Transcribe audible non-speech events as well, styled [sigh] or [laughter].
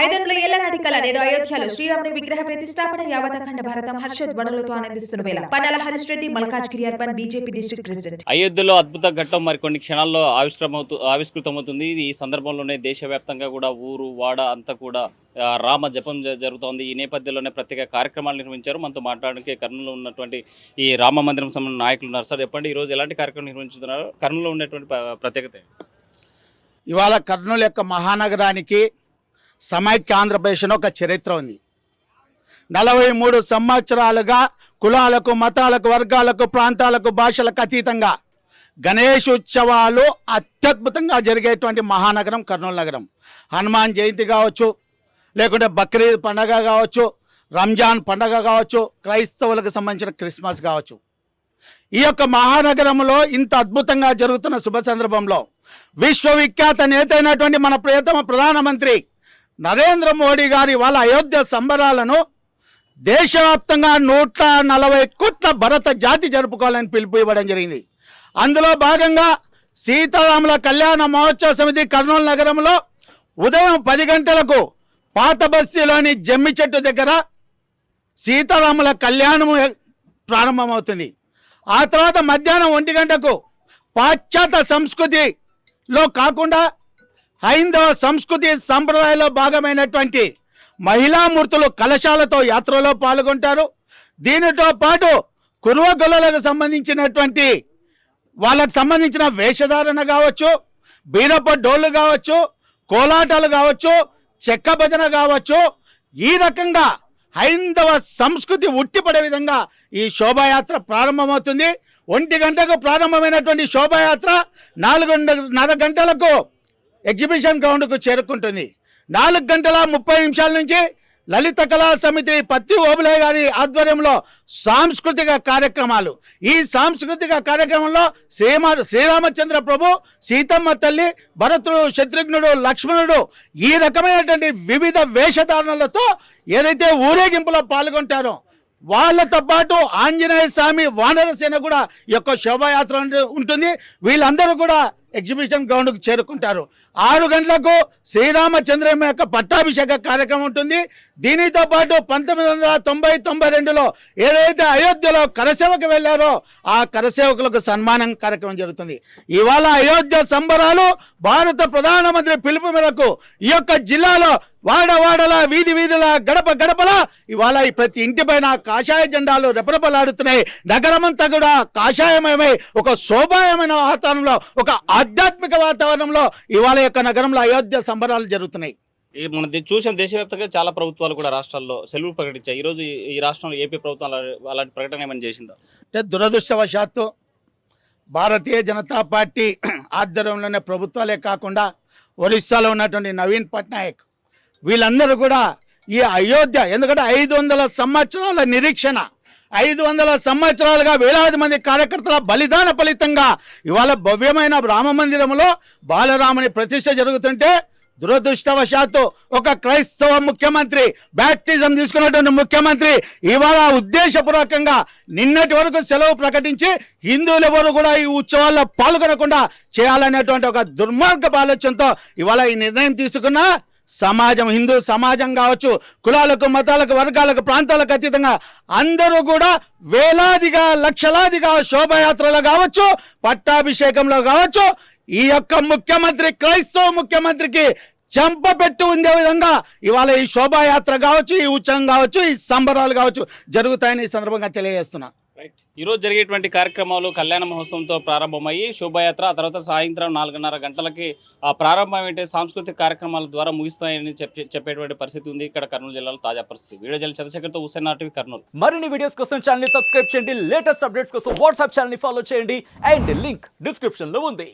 ఐదు వందల ఏళ్ళ నాటి కళ నేడు అయోధ్యలో శ్రీరాముని విగ్రహ ప్రతిష్టాపన యావత్ అఖండ భారతం హర్షధ్వనులతో ఆనందిస్తున్న వేళ Pannala Harish Reddy Malkajgiri urban BJP district president. అయోధ్యలో అద్భుత ఘట్టం మరికొన్ని క్షణాల్లో ఆవిష్కృతమవుతూ ఆవిష్కృతమవుతుంది. ఈ సందర్భంలోనే దేశవ్యాప్తంగా కూడా ఊరు వాడ అంతా కూడా రామ జపం జ- జరుగుతోంది. ఈ నేపథ్యంలోనే ప్రత్యేక కార్యక్రమాలు నిర్వహించారు. మనతో మాట్లాడడానికి కర్నూలులో ఉన్నటువంటి ఈ రామ మందిరం సంబంధించిన నాయకులు ఉన్నారు. సార్ చెప్పండి ఈ రోజు ఎలాంటి కార్యక్రమం నిర్వహించుతున్నారు? కర్నూలులో ఉన్నటువంటి ప్రత్యేకత? ఇవాళ కర్నూలు యొక్క మహానగరానికి సమైక్య ఆంధ్రప్రదేశ్ అని ఒక చరిత్ర ఉంది. నలభై మూడు సంవత్సరాలుగా కులాలకు మతాలకు వర్గాలకు ప్రాంతాలకు భాషలకు అతీతంగా గణేష్ ఉత్సవాలు అత్యద్భుతంగా జరిగేటువంటి మహానగరం కర్నూలు నగరం. హనుమాన్ జయంతి కావచ్చు లేకుంటే బక్రీద్ పండగ కావచ్చు రంజాన్ పండగ కావచ్చు క్రైస్తవులకు సంబంధించిన క్రిస్మస్ కావచ్చు. ఈ యొక్క మహానగరంలో ఇంత అద్భుతంగా జరుగుతున్న శుభ సందర్భంలో విశ్వవిఖ్యాత నేత అయినటువంటి మన ప్రియతమ ప్రధానమంత్రి నరేంద్ర మోడీ గారి వాళ్ళ అయోధ్య సంబరాలను దేశవ్యాప్తంగా నూట నలభై కోట్ల భరత జాతి జరుపుకోవాలని పిలుపు ఇవ్వడం జరిగింది. అందులో భాగంగా సీతారాముల కళ్యాణ మహోత్సవ సమితి కర్నూలు నగరంలో ఉదయం పది గంటలకు పాత బస్తీలోని జమ్మి చెట్టు దగ్గర సీతారాముల కళ్యాణము ప్రారంభమవుతుంది. ఆ తర్వాత మధ్యాహ్నం ఒంటి గంటకు పాశ్చాత్య సంస్కృతిలో కాకుండా హైందవ సంస్కృతి సంప్రదాయంలో భాగమైనటువంటి మహిళామూర్తులు కలశాలతో యాత్రలో పాల్గొంటారు. దీనితో పాటు కురువగొల్లలకు సంబంధించినటువంటి వాళ్ళకు సంబంధించిన వేషధారణ కావచ్చు బీరప్ప డోళ్ళు కావచ్చు కోలాటాలు కావచ్చు చెక్క భజన కావచ్చు ఈ రకంగా హైందవ సంస్కృతి ఉట్టిపడే విధంగా ఈ శోభాయాత్ర ప్రారంభమవుతుంది. ఒంటి గంటకు ప్రారంభమైనటువంటి శోభాయాత్ర నాలుగున్నర గంటలకు ఎగ్జిబిషన్ గ్రౌండ్కు చేరుకుంటుంది. నాలుగు గంటల ముప్పై నిమిషాల నుంచి లలిత కళా సమితి పత్తి ఓబులే గారి ఆధ్వర్యంలో సాంస్కృతిక కార్యక్రమాలు. ఈ సాంస్కృతిక కార్యక్రమంలో శ్రీమ శ్రీరామచంద్ర ప్రభు సీతమ్మ తల్లి భరతుడు శత్రుఘ్నుడు లక్ష్మణుడు ఈ రకమైనటువంటి వివిధ వేషధారణలతో ఏదైతే ఊరేగింపులో పాల్గొంటారో వాళ్ళతో పాటు ఆంజనేయ స్వామి వానరసేన కూడా ఈ యొక్క శోభాయాత్ర ఉంటుంది. వీళ్ళందరూ కూడా ఎగ్జిబిషన్ గ్రౌండ్కు చేరుకుంటారు. ఆరు గంటలకు శ్రీరామచంద్రమ్మ యొక్క పట్టాభిషేక కార్యక్రమం ఉంటుంది. దీనితో పాటు పంతొమ్మిది వందల తొంభై తొంభై రెండులో ఏదైతే అయోధ్యలో కరసేవకు వెళ్ళారో ఆ కరసేవకులకు సన్మానం కార్యక్రమం జరుగుతుంది. ఇవాళ అయోధ్య సంబరాలు భారత ప్రధానమంత్రి పిలుపు మేరకు ఈ యొక్క జిల్లాలో వాడవాడల వీధి వీధుల గడప గడపల. ఇవాళ ఈ ప్రతి ఇంటి పైన కాషాయ జెండాలు రెపరెపలాడుతున్నాయి. నగరమంతా కూడా కాషాయమయమై ఒక శోభాయమైన వాతావరణంలో ఒక ఆధ్యాత్మిక వాతావరణంలో ఇవాళ యొక్క నగరంలో అయోధ్య సంబరాలు జరుగుతున్నాయి. ఈ మన చూసిన దేశవ్యాప్తంగా చాలా ప్రభుత్వాలు కూడా రాష్ట్రాల్లో సెలవు ప్రకటించాయి. ఈ రోజు ఈ- రాష్ట్రంలో ఏపీ ప్రభుత్వం అలా- అలాంటి ప్రకటన ఏమైనా చేసిందా? అంటే దురదృష్టవశాత్తు భారతీయ జనతా పార్టీ [clears throat] ఆధ్వర్యంలోనే ప్రభుత్వాలే కాకుండా ఒరిస్సాలో ఉన్నటువంటి నవీన్ పట్నాయక్ వీళ్ళందరూ కూడా ఈ అయోధ్య ఎందుకంటే ఐదు వందల సంవత్సరాల నిరీక్షణ. ఐదు వందల సంవత్సరాలుగా వేలాది మంది కార్యకర్తల బలిదాన ఫలితంగా ఇవాళ భవ్యమైన రామ మందిరంలో బాలరాముని ప్రతిష్ట జరుగుతుంటే దురదృష్టవశాత్తు ఒక క్రైస్తవ ముఖ్యమంత్రి బ్యాప్టిజం తీసుకున్నటువంటి ముఖ్యమంత్రి ఇవాళ ఉద్దేశపూర్వకంగా నిన్నటి వరకు సెలవు ప్రకటించి హిందువులు ఎవరు కూడా ఈ ఉత్సవాల్లో పాల్గొనకుండా చేయాలనేటువంటి ఒక దుర్మార్గపు ఆలోచనతో ఇవాళ ఈ నిర్ణయం తీసుకున్న సమాజం హిందూ సమాజం కావచ్చు కులాలకు మతాలకు వర్గాలకు ప్రాంతాలకు అతీతంగా అందరూ కూడా వేలాదిగా లక్షలాదిగా శోభయాత్రలో కావచ్చు పట్టాభిషేకంలో కావచ్చు ఈ యొక్క ముఖ్యమంత్రి క్రైస్తవ ముఖ్యమంత్రికి చంపబెట్టి ఉండే విధంగా ఇవాళ ఈ శోభాయాత్ర కావచ్చు ఈ ఉత్సవం కావచ్చు ఈ సంబరాలు కావచ్చు జరుగుతాయని ఈ సందర్భంగా తెలియజేస్తున్నా. రైట్. ఈ రోజు జరిగేటువంటి కార్యక్రమాలు కళ్యాణ మహోత్సవంతో ప్రారంభమయ్యి శోభాయాత్ర ఆ తర్వాత సాయంత్రం నాలుగున్నర గంటలకి ఆ ప్రారంభమైన సాంస్కృతిక కార్యక్రమాల ద్వారా ముగిస్తాయని చెప్పే చెప్పేటువంటి పరిస్థితి ఉంది ఇక్కడ కర్నూలు జిల్లాలో తాజా పరిస్థితి. వీడియో జల్ చంద్రశేఖర్తో హుసేన్ నాటివి కర్నూలు. మరిన్ని వీడియోస్ కోసం ఛానల్ సబ్స్క్రైబ్ చేయండి. లేటెస్ట్ అప్డేట్స్ కోసం వాట్సాప్ ఛానల్ ఫాలో చేయండి. అండ్ లింక్ డిస్క్రిప్షన్లో ఉంది.